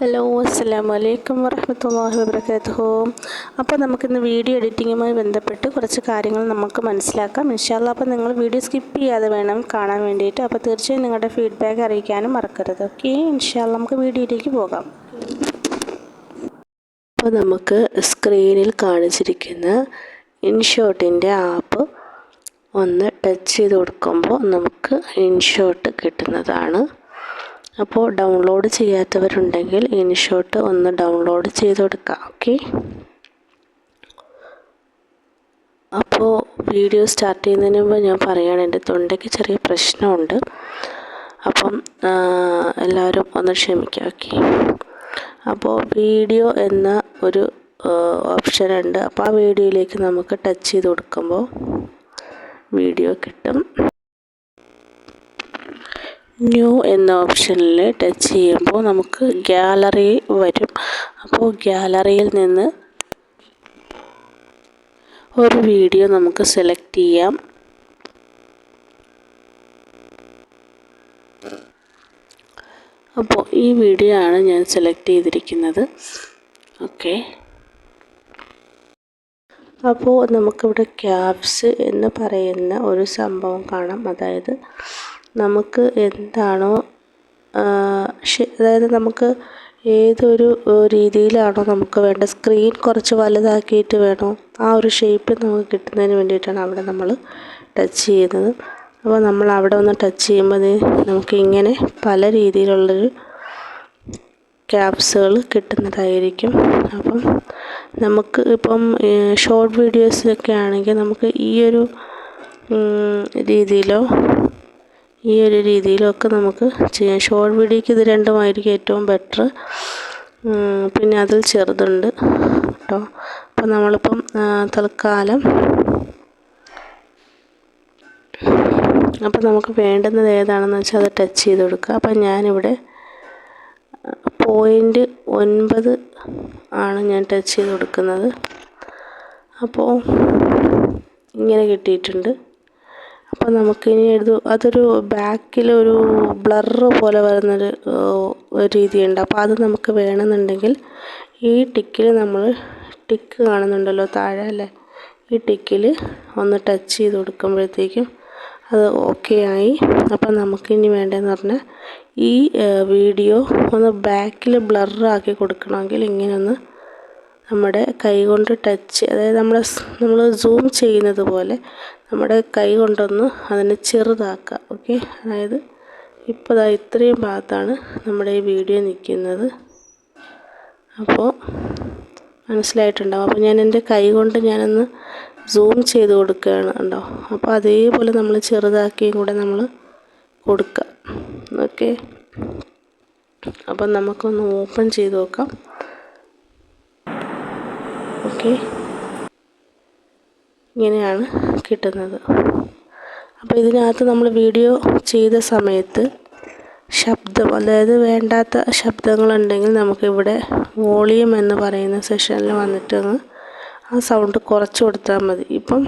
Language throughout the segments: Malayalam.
ഹലോ അസ്സാം വലൈക്കും വറഹമത്തല്ലാഹി വബർക്കാത്തു അപ്പോൾ നമുക്കിന്ന് വീഡിയോ എഡിറ്റിങ്ങുമായി ബന്ധപ്പെട്ട് കുറച്ച് കാര്യങ്ങൾ നമുക്ക് മനസ്സിലാക്കാം. ഇൻഷാല്ല അപ്പോൾ നിങ്ങൾ വീഡിയോ സ്കിപ്പ് ചെയ്യാതെ വേണം കാണാൻ വേണ്ടിയിട്ട്. അപ്പോൾ തീർച്ചയായും നിങ്ങളുടെ ഫീഡ്ബാക്ക് അറിയിക്കാനും മറക്കരുത്. ഓക്കെ ഇൻഷാല്ല നമുക്ക് വീഡിയോയിലേക്ക് പോകാം. അപ്പോൾ നമുക്ക് സ്ക്രീനിൽ കാണിച്ചിരിക്കുന്ന ഇൻഷോട്ടിന്റെ ആപ്പ് ഒന്ന് ടച്ച് ചെയ്ത് കൊടുക്കുമ്പോൾ നമുക്ക് ഇൻഷോട്ട് കിട്ടുന്നതാണ്. അപ്പോൾ ഡൗൺലോഡ് ചെയ്യാത്തവരുണ്ടെങ്കിൽ ഇൻഷോട്ട് ഒന്ന് ഡൗൺലോഡ് ചെയ്ത് കൊടുക്കാം ഓക്കെ അപ്പോൾ വീഡിയോ സ്റ്റാർട്ട് ചെയ്യുന്നതിന് മുമ്പ് ഞാൻ പറയുകയാണ് എന്റെ തൊണ്ടയ്ക്ക് ചെറിയ പ്രശ്നമുണ്ട്. അപ്പം എല്ലാവരും ഒന്ന് ക്ഷമിക്കുക ഓക്കെ അപ്പോൾ വീഡിയോ എന്ന ഒരു ഓപ്ഷൻ ഉണ്ട്. അപ്പോൾ ആ വീഡിയോയിലേക്ക് നമുക്ക് ടച്ച് ചെയ്ത് കൊടുക്കുമ്പോൾ വീഡിയോ കിട്ടും. ന്യൂ എന്ന ഓപ്ഷനിൽ ടച്ച് ചെയ്യുമ്പോൾ നമുക്ക് ഗ്യാലറി വരും. അപ്പോൾ ഗ്യാലറിയിൽ നിന്ന് ഒരു വീഡിയോ നമുക്ക് സെലക്ട് ചെയ്യാം. അപ്പോൾ ഈ വീഡിയോ ആണ് ഞാൻ സെലക്ട് ചെയ്തിരിക്കുന്നത്. ഓക്കെ അപ്പോൾ നമുക്കിവിടെ ക്യാപ്സ് എന്ന് പറയുന്ന ഒരു സംഭവം കാണാം. അതായത് നമുക്ക് എന്താണോ അതായത് നമുക്ക് ഏതൊരു രീതിയിലാണോ നമുക്ക് വേണ്ട സ്ക്രീൻ കുറച്ച് വലുതാക്കിയിട്ട് വേണോ. ആ ഒരു ഷേപ്പ് നമുക്ക് കിട്ടുന്നതിന് വേണ്ടിയിട്ടാണ് അവിടെ നമ്മൾ ടച്ച് ചെയ്യുന്നത്. അപ്പോൾ നമ്മൾ അവിടെ ഒന്ന് ടച്ച് ചെയ്യുമ്പോൾ നമുക്ക് ഇങ്ങനെ പല രീതിയിലുള്ളൊരു ക്യാപ്സുകൾ കിട്ടുന്നതായിരിക്കും. അപ്പം നമുക്ക് ഇപ്പം ഷോർട്ട് വീഡിയോസിലൊക്കെ ആണെങ്കിൽ നമുക്ക് ഈ ഒരു രീതിയിലോ ഈ ഒരു രീതിയിലൊക്കെ നമുക്ക് ചെയ്യാം. ഷോർട്ട് വീഡിയോയ്ക്ക് ഇത് രണ്ടുമായിരിക്കും ഏറ്റവും ബെറ്റർ പിന്നെ അതിൽ ചെറുതുണ്ട് കേട്ടോ അപ്പം നമ്മളിപ്പം തൽക്കാലം. അപ്പം നമുക്ക് വേണ്ടുന്നത് ഏതാണെന്ന് വെച്ചാൽ അത് ടച്ച് ചെയ്ത് കൊടുക്കുക. അപ്പം ഞാനിവിടെ പോയിന്റ് ഒൻപത് ആണ് ഞാൻ ടച്ച് ചെയ്ത് കൊടുക്കുന്നത്. അപ്പോൾ ഇങ്ങനെ കിട്ടിയിട്ടുണ്ട്. അപ്പോൾ നമുക്കിനി ഇത് അതൊരു ബാക്കിലൊരു ബ്ലറ് പോലെ വരുന്നൊരു രീതിയുണ്ട്. അപ്പോൾ അത് നമുക്ക് വേണമെന്നുണ്ടെങ്കിൽ ഈ ടിക്കിൽ നമ്മൾ ടിക്ക് കാണുന്നുണ്ടല്ലോ താഴെ അല്ലേ? ഈ ടിക്കിൽ ഒന്ന് ടച്ച് ചെയ്ത് കൊടുക്കുമ്പോഴത്തേക്കും അത് ഓക്കെ ആയി. അപ്പം നമുക്കിനി വേണ്ടതെന്ന് പറഞ്ഞാൽ ഈ വീഡിയോ ഒന്ന് ബാക്കിൽ ബ്ലറാക്കി കൊടുക്കണമെങ്കിൽ ഇങ്ങനെ ഒന്ന് നമ്മുടെ കൈ കൊണ്ട് ടച്ച് അതായത് നമ്മൾ നമ്മൾ സൂം ചെയ്യുന്നത് പോലെ നമ്മുടെ കൈ കൊണ്ടൊന്ന് അതിനെ ചെറുതാക്കുക ഓക്കെ അതായത് ഇപ്പോൾ ദാ ഇത്രയും ഭാഗത്താണ് നമ്മുടെ ഈ വീഡിയോ നിൽക്കുന്നത് അപ്പോൾ മനസ്സിലായിട്ടുണ്ടാവും. അപ്പോൾ ഞാൻ എന്റെ കൈ കൊണ്ട് ഞാനൊന്ന് സൂം ചെയ്ത് കൊടുക്കുകയാണ് ഉണ്ടോ അപ്പോൾ അതേപോലെ നമ്മൾ ചെറുതാക്കിയും കൂടെ നമ്മൾ കൊടുക്കുക ഓക്കെ അപ്പം നമുക്കൊന്ന് ഓപ്പൺ ചെയ്ത് നോക്കാം. ഓക്കെ ഇങ്ങനെയാണ് കിട്ടുന്നത്. അപ്പോൾ ഇതിനകത്ത് നമ്മൾ വീഡിയോ ചെയ്ത സമയത്ത് ശബ്ദം അതായത് വേണ്ടാത്ത ശബ്ദങ്ങളുണ്ടെങ്കിൽ നമുക്കിവിടെ വോളിയം എന്ന് പറയുന്ന സെഷനിൽ വന്നിട്ട് ആ സൗണ്ട് കുറച്ച് കൊടുത്താൽ മതി. ഇപ്പം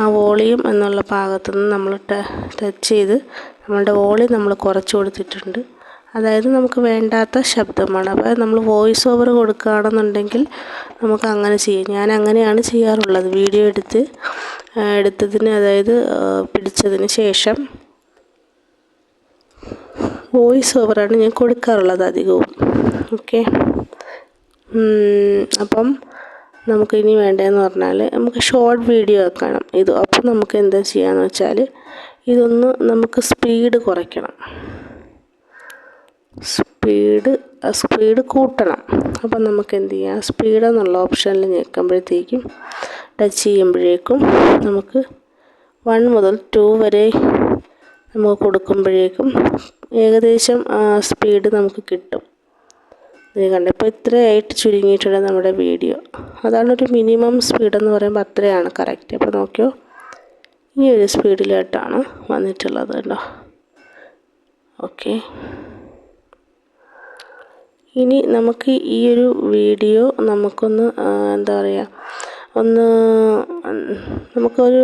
ആ വോളിയം എന്നുള്ള ഭാഗത്തുനിന്ന് നമ്മൾ ടച്ച് ചെയ്ത് നമ്മളുടെ വോളിയം നമ്മൾ കുറച്ച് കൊടുത്തിട്ടുണ്ട്. അതായത് നമുക്ക് വേണ്ടാത്ത ശബ്ദമാണ്. അപ്പോൾ നമ്മൾ വോയിസ് ഓവർ കൊടുക്കുകയാണെന്നുണ്ടെങ്കിൽ നമുക്ക് അങ്ങനെ ചെയ്യാം. ഞാൻ അങ്ങനെയാണ് ചെയ്യാറുള്ളത്. വീഡിയോ എടുത്ത് എടുത്തതിന് അതായത് പിടിച്ചതിന് ശേഷം വോയിസ് ഓവറാണ് ഞാൻ കൊടുക്കാറുള്ളത് അധികവും. ഓക്കെ അപ്പം നമുക്ക് ഇനി വേണ്ടതെന്ന് പറഞ്ഞാൽ നമുക്ക് ഷോർട്ട് വീഡിയോ ആക്കണം ഇത് അപ്പം നമുക്ക് എന്താ ചെയ്യാന്ന് വെച്ചാൽ ഇതൊന്ന് നമുക്ക് സ്പീഡ് കുറയ്ക്കണം. സ്പീഡ് സ്പീഡ് കൂട്ടണം. അപ്പം നമുക്ക് എന്ത് ചെയ്യാം? സ്പീഡ് എന്നുള്ള ഓപ്ഷനിൽ ഞെക്കുമ്പോഴത്തേക്കും ടച്ച് ചെയ്യുമ്പോഴേക്കും നമുക്ക് വൺ മുതൽ ടു വരെ നമുക്ക് കൊടുക്കുമ്പോഴേക്കും ഏകദേശം സ്പീഡ് നമുക്ക് കിട്ടും. ഇത് കണ്ടപ്പോൾ ഇത്രയായിട്ട് ചുരുങ്ങിയിട്ടുണ്ട് നമ്മുടെ വീഡിയോ അതാണ് ഒരു മിനിമം സ്പീഡ് എന്ന് പറയുമ്പോൾ അത്രയാണ് കറക്റ്റ് അപ്പോൾ നോക്കിയോ? ഈ ഒരു സ്പീഡിലായിട്ടാണ് വന്നിട്ടുള്ളത് കേട്ടോ. ഓക്കെ ഇനി നമുക്ക് ഈ ഒരു വീഡിയോ നമുക്കൊന്ന് എന്താ പറയുക ഒന്ന് നമുക്കൊരു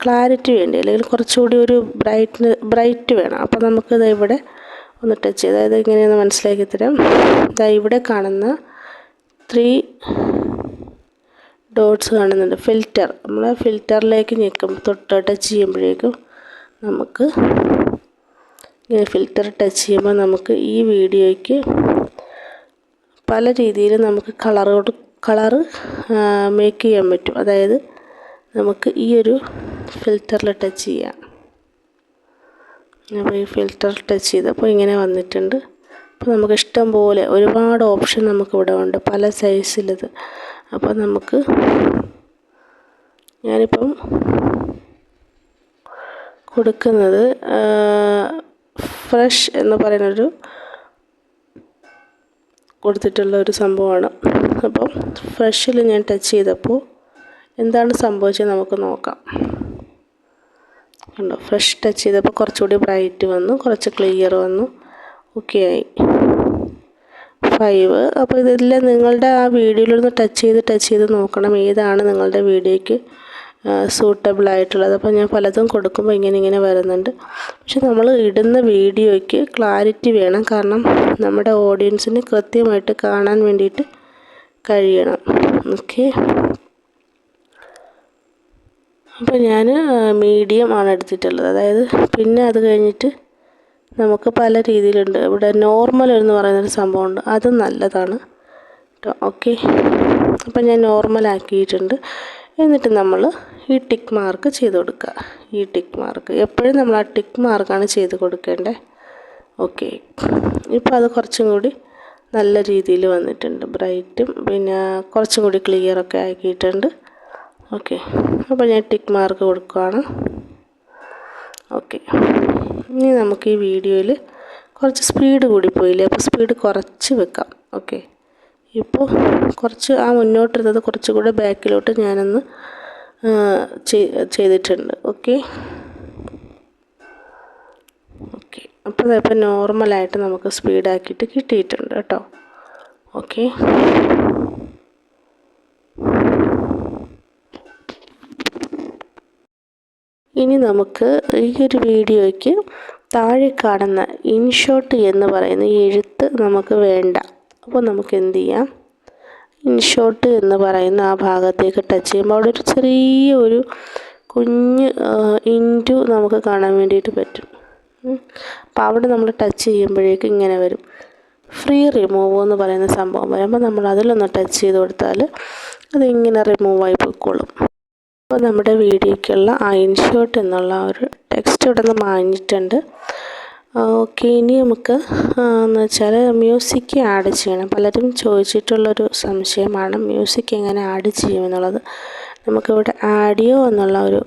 ക്ലാരിറ്റി വേണ്ടി അല്ലെങ്കിൽ കുറച്ചുകൂടി ഒരു ബ്രൈറ്റ് ബ്രൈറ്റ് വേണം. അപ്പോൾ നമുക്കിത് ഇവിടെ ഒന്ന് ടച്ച് ചെയ്ത് അതായത് ഇങ്ങനെയൊന്ന് മനസ്സിലാക്കി തരാം. ഇതാ ഇവിടെ കാണുന്ന ത്രീ ഡോട്ട്സ് കാണുന്നുണ്ട്. ഫിൽറ്റർ നമ്മൾ ഫിൽറ്ററിലേക്ക് ഞെക്കും. തൊട്ട് ടച്ച് ചെയ്യുമ്പോഴേക്കും നമുക്ക് ഇങ്ങനെ ഫിൽറ്റർ ടച്ച് ചെയ്യുമ്പോൾ നമുക്ക് ഈ വീഡിയോയ്ക്ക് പല രീതിയിൽ നമുക്ക് കളർ കളറ് മേക്ക് ചെയ്യാൻ പറ്റും. അതായത് നമുക്ക് ഈ ഒരു ഫിൽറ്ററിൽ ടച്ച് ചെയ്യാം. അപ്പോൾ ഈ ഫിൽറ്റർ ടച്ച് ചെയ്തപ്പോൾ ഇങ്ങനെ വന്നിട്ടുണ്ട്. അപ്പോൾ നമുക്ക് ഇഷ്ടം പോലെ ഒരുപാട് ഓപ്ഷൻ നമുക്ക് ഇവിടെ ഉണ്ട് പല സൈസിലത് അപ്പോൾ നമുക്ക് ഞാനിപ്പം കൊടുക്കുന്നത് ഫ്രഷ് എന്ന് പറയുന്നൊരു കൊടുത്തിട്ടുള്ള ഒരു സംഭവമാണ്. അപ്പം ഫ്രഷിൽ ഞാൻ ടച്ച് ചെയ്തപ്പോൾ എന്താണ് സംഭവിച്ചത് നമുക്ക് നോക്കാം. കണ്ടോ ഫ്രഷ് ടച്ച് ചെയ്തപ്പോൾ കുറച്ചുകൂടി ബ്രൈറ്റ് വന്നു കുറച്ച് ക്ലിയർ വന്നു ഓക്കെ ആയി. ഫൈവ് അപ്പോൾ ഇതെല്ലാം നിങ്ങളുടെ ആ വീഡിയോയിലൊന്ന് ടച്ച് ചെയ്ത് ടച്ച് ചെയ്ത് നോക്കണം ഏതാണ് നിങ്ങളുടെ വീഡിയോയ്ക്ക് സൂട്ടബിൾ ആയിട്ടുള്ളത്. അപ്പോൾ ഞാൻ പലതും കൊടുക്കുമ്പോൾ ഇങ്ങനെ ഇങ്ങനെ വരുന്നുണ്ട്. പക്ഷെ നമ്മൾ ഇടുന്ന വീഡിയോയ്ക്ക് ക്ലാരിറ്റി വേണം. കാരണം നമ്മുടെ ഓഡിയൻസിന് കൃത്യമായിട്ട് കാണാൻ വേണ്ടിയിട്ട് കഴിയണം. ഓക്കെ അപ്പോൾ ഞാൻ മീഡിയം ആണ് എടുത്തിട്ടുള്ളത്. അതായത് പിന്നെ അത് കഴിഞ്ഞിട്ട് നമുക്ക് പല രീതിയിലുണ്ട്. ഇവിടെ നോർമൽ എന്ന് പറയുന്നൊരു സംഭവമുണ്ട്. അത് നല്ലതാണ്. കേട്ടോ ഓക്കെ അപ്പം ഞാൻ നോർമൽ ആക്കിയിട്ടുണ്ട്. എന്നിട്ട് നമ്മൾ ഈ ടിക്ക് മാർക്ക് ചെയ്ത് കൊടുക്കുക. ഈ ടിക്ക് മാർക്ക് എപ്പോഴും നമ്മൾ ആ ടിക്ക് മാർക്കാണ് ചെയ്ത് കൊടുക്കേണ്ടത് ഓക്കെ ഇപ്പോൾ അത് കുറച്ചും കൂടി നല്ല രീതിയിൽ വന്നിട്ടുണ്ട്. ബ്രൈറ്റും പിന്നെ കുറച്ചും കൂടി ക്ലിയറൊക്കെ ആക്കിയിട്ടുണ്ട്. ഓക്കെ അപ്പോൾ ഞാൻ ടിക്ക് മാർക്ക് കൊടുക്കുകയാണ് ഓക്കെ ഇനി നമുക്ക് ഈ വീഡിയോയിൽ കുറച്ച് സ്പീഡ് കൂടി കൂടിപ്പോയില്ലേ അപ്പോൾ സ്പീഡ് കുറച്ച് വെക്കാം. ഓക്കെ ഇപ്പോൾ കുറച്ച് ആ മുന്നോട്ടിരുന്നത് കുറച്ചുകൂടെ ബാക്കിലോട്ട് ഞാനൊന്ന് ചെയ്തിട്ടുണ്ട്. ഓക്കെ? ഓക്കെ. അപ്പോൾ ഇതിപ്പോൾ നോർമലായിട്ട് നമുക്ക് സ്പീഡാക്കിയിട്ട് കിട്ടിയിട്ടുണ്ട് കേട്ടോ. ഓക്കെ? ഇനി നമുക്ക് ഈ ഒരു വീഡിയോയ്ക്ക് താഴെ കാണുന്ന ഇൻഷോട്ട് എന്ന് പറയുന്ന എഴുത്ത് നമുക്ക് വേണ്ട. അപ്പോൾ നമുക്ക് എന്ത് ചെയ്യാം ഇൻഷോട്ട് എന്ന് പറയുന്ന ആ ഭാഗത്തേക്ക് ടച്ച് ചെയ്യുമ്പോൾ അവിടെ ഒരു ചെറിയ ഒരു കുഞ്ഞ് ഇന്റു നമുക്ക് കാണാൻ വേണ്ടിയിട്ട് പറ്റും. അപ്പോൾ അവിടെ നമ്മൾ ടച്ച് ചെയ്യുമ്പോഴേക്കും ഇങ്ങനെ വരും. ഫ്രീ റിമൂവ് എന്ന് പറയുന്ന സംഭവം വരുമ്പോൾ നമ്മൾ അതിലൊന്ന് ടച്ച് ചെയ്ത് കൊടുത്താൽ അതിങ്ങനെ റിമൂവായി പോയിക്കോളും. അപ്പോൾ നമ്മുടെ വീഡിയോയ്ക്കുള്ള ആ ഇൻഷോട്ട് എന്നുള്ള ഒരു ടെക്സ്റ്റ് ഇവിടെ നിന്ന് മാഞ്ഞിട്ടുണ്ട്. ഓക്കെ ഇനി നമുക്ക് എന്ന് വെച്ചാൽ മ്യൂസിക് ആഡ് ചെയ്യണം. പലരും ചോദിച്ചിട്ടുള്ളൊരു സംശയമാണ് മ്യൂസിക് എങ്ങനെ ആഡ് ചെയ്യുമെന്നുള്ളത് നമുക്കിവിടെ ആഡിയോ എന്നുള്ള ഒരു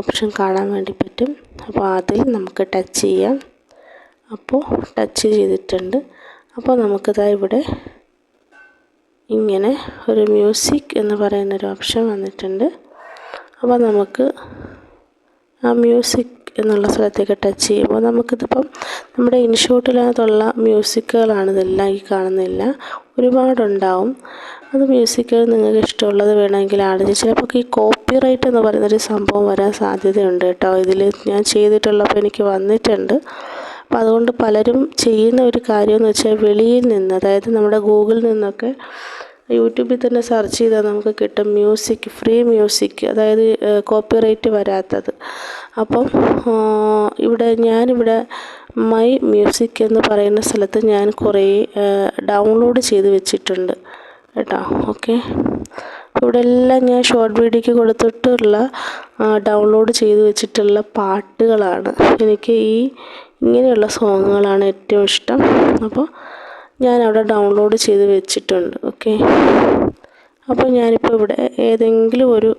ഓപ്ഷൻ കാണാൻ വേണ്ടി പറ്റും. അപ്പോൾ അതിൽ നമുക്ക് ടച്ച് ചെയ്യാം. അപ്പോൾ ടച്ച് ചെയ്തിട്ടുണ്ട്. അപ്പോൾ നമുക്കിതാ ഇവിടെ ഇങ്ങനെ ഒരു മ്യൂസിക് എന്ന് പറയുന്നൊരു ഓപ്ഷൻ വന്നിട്ടുണ്ട്. അപ്പോൾ നമുക്ക് ആ മ്യൂസിക് എന്നുള്ള സ്ഥലത്തേക്ക് ടച്ച് ചെയ്യുമ്പോൾ നമുക്കിതിപ്പം നമ്മുടെ ഇൻഷോട്ടിനകത്തുള്ള മ്യൂസിക്കുകളാണ് ഇതെല്ലാം ഈ കാണുന്നില്ല ഒരുപാടുണ്ടാവും. അത് മ്യൂസിക്കുകൾ നിങ്ങൾക്ക് ഇഷ്ടമുള്ളത് വേണമെങ്കിൽ ആഡ് ചിലപ്പോൾ ഈ കോപ്പി റൈറ്റ് എന്ന് പറയുന്നൊരു സംഭവം വരാൻ സാധ്യതയുണ്ട് കേട്ടോ. ഇതിൽ ഞാൻ ചെയ്തിട്ടുള്ളപ്പോൾ എനിക്ക് വന്നിട്ടുണ്ട്. അപ്പോൾ അതുകൊണ്ട് പലരും ചെയ്യുന്ന ഒരു കാര്യമെന്ന് വെച്ചാൽ വെളിയിൽ നിന്ന് അതായത് നമ്മുടെ ഗൂഗിളിൽ നിന്നൊക്കെ യൂട്യൂബിൽ തന്നെ സെർച്ച് ചെയ്താൽ നമുക്ക് കിട്ടും മ്യൂസിക് ഫ്രീ മ്യൂസിക് അതായത് കോപ്പിറൈറ്റ് വരാത്തത്. അപ്പം ഇവിടെ ഞാനിവിടെ മൈ മ്യൂസിക് എന്ന് പറയുന്ന സ്ഥലത്ത് ഞാൻ കുറേ ഡൗൺലോഡ് ചെയ്ത് വെച്ചിട്ടുണ്ട്. കേട്ടോ ഓക്കെ. ഇവിടെ എല്ലാം ഞാൻ ഷോർട്ട് വീഡിയോയ്ക്ക് കൊടുത്തിട്ടുള്ള ഡൗൺലോഡ് ചെയ്ത് വെച്ചിട്ടുള്ള പാട്ടുകളാണ്. എനിക്ക് ഈ ഇങ്ങനെയുള്ള സോങ്ങുകളാണ് ഏറ്റവും ഇഷ്ടം. അപ്പോൾ ഞാൻ അവിടെ ഡൗൺലോഡ് ചെയ്ത് വെച്ചിട്ടുണ്ട് ഓക്കെ അപ്പോൾ ഞാനിപ്പോൾ ഇവിടെ ഏതെങ്കിലും ഒരു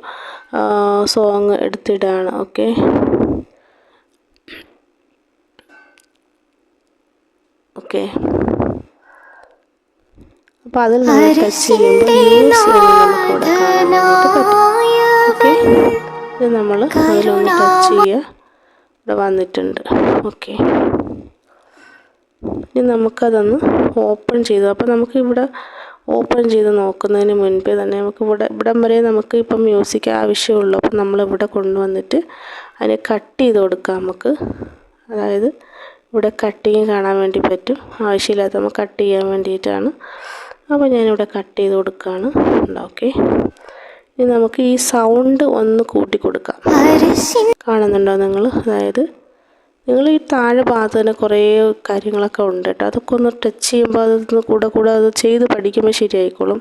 സോങ് എടുത്തിടാണ് ഓക്കെ ഓക്കെ അപ്പോൾ അതിൽ നമ്മൾ ടച്ച് ചെയ്യുമ്പോൾ നമ്മൾ അതിലൊന്ന് ടച്ച് ചെയ്യുക. ഇവിടെ വന്നിട്ടുണ്ട് ഓക്കെ ഇനി നമുക്കതൊന്ന് ഓപ്പൺ ചെയ്തു. അപ്പോൾ നമുക്ക് ഇവിടെ ഓപ്പൺ ചെയ്ത് നോക്കുന്നതിന് മുൻപേ തന്നെ നമുക്ക് ഇവിടെ ഇവിടം വരെ നമുക്ക് ഇപ്പം മ്യൂസിക് ആവശ്യമുള്ളൂ. അപ്പം നമ്മളിവിടെ കൊണ്ടുവന്നിട്ട് അതിനെ കട്ട് ചെയ്ത് കൊടുക്കാം നമുക്ക്. അതായത് ഇവിടെ കട്ടിങ് കാണാൻ വേണ്ടി പറ്റും. ആവശ്യമില്ലാത്ത നമുക്ക് കട്ട് ചെയ്യാൻ വേണ്ടിയിട്ടാണ്. അപ്പോൾ ഞാനിവിടെ കട്ട് ചെയ്ത് കൊടുക്കുകയാണ്. ഓക്കെ ഇനി നമുക്ക് ഈ സൗണ്ട് ഒന്ന് കൂട്ടി കൊടുക്കാം. കാണുന്നുണ്ടോ നിങ്ങൾ? അതായത് നിങ്ങൾ ഈ താഴെ ഭാഗത്ത് തന്നെ കുറേ കാര്യങ്ങളൊക്കെ ഉണ്ട് കേട്ടോ അതൊക്കെ ഒന്ന് ടച്ച് ചെയ്യുമ്പോൾ അതൊന്ന് കൂടെ കൂടെ അത് ചെയ്ത് പഠിക്കുമ്പോൾ ശരിയായിക്കോളും.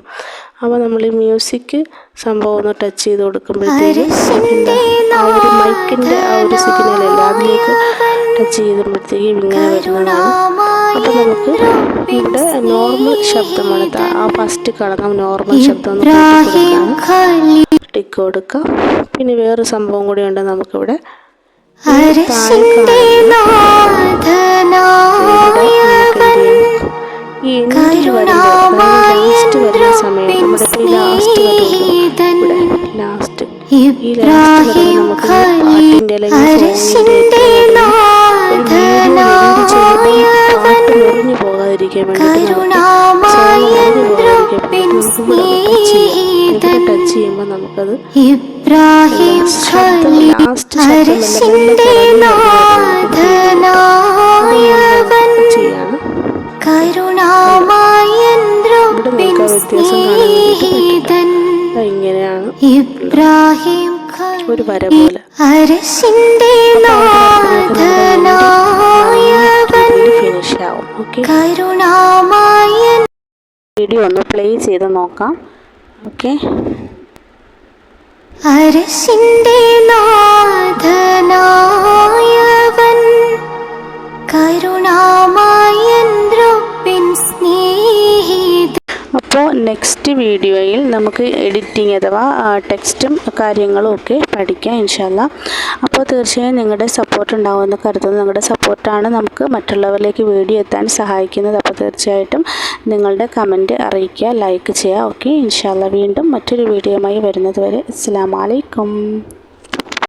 അപ്പോൾ നമ്മൾ ഈ മ്യൂസിക് സംഭവം ഒന്ന് ടച്ച് ചെയ്ത് കൊടുക്കുമ്പോഴത്തേക്കും ആ ഒരു മൈക്കിന്റെ ആ ഒരു സിഗ്നലല്ല അതിലേക്ക് ടച്ച് ചെയ്യുമ്പോഴത്തേക്കും ഇങ്ങനെ വരുന്നതാണ്. അപ്പോൾ നമുക്ക് ഇവിടെ നോർമൽ ശബ്ദമാണ് ആ ഫസ്റ്റ് കളങ്ങാം നോർമൽ ശബ്ദം ഒന്ന് ടിക്ക് കൊടുക്കാം പിന്നെ വേറൊരു സംഭവം കൂടി ഉണ്ട് നമുക്കിവിടെ. അരശിന്റെ നാഥനായവൻ ഇബ്രാഹിം നാഥനായവൻ കരുണാമയൻ സ്നേഹിതൻ. ടച്ച് ചെയ്യുമ്പോൾ നമുക്കത് ഇബ്രാഹിം ലാസ്റ്റ് ചെയ്യാണ്. ഇങ്ങനെയാണ് ഇബ്രാഹിം ഒരു വര പോലെ. അരശിന്റെ ഫിനിഷ് ആവും. ഓക്കെ കരുണാമയൻ വീഡിയോ ഒന്ന് പ്ലേ ചെയ്ത് നോക്കാം. ഓക്കെ. അരശിന്റെ നാഥനായവൻ കരുണാമയൻ ദ്രവ്യൻ സ്നേഹിതൻ അപ്പോൾ നെക്സ്റ്റ് വീഡിയോയിൽ നമുക്ക് എഡിറ്റിംഗ് അഥവാ ടെക്സ്റ്റും കാര്യങ്ങളും ഒക്കെ പഠിക്കാം ഇൻഷാല്ല അപ്പോൾ തീർച്ചയായും നിങ്ങളുടെ സപ്പോർട്ട് ഉണ്ടാവുമെന്ന് കരുതുന്നു. നിങ്ങളുടെ സപ്പോർട്ടാണ് നമുക്ക് മറ്റുള്ളവരിലേക്ക് വീഡിയോ എത്താൻ സഹായിക്കുന്നത്. അപ്പോൾ തീർച്ചയായിട്ടും നിങ്ങളുടെ കമന്റ് അറിയിക്കുക ലൈക്ക് ചെയ്യുക ഓക്കെ ഇൻഷാല്ല വീണ്ടും മറ്റൊരു വീഡിയോയുമായി വരുന്നത് വരെ. അസ്സാം വലൈക്കും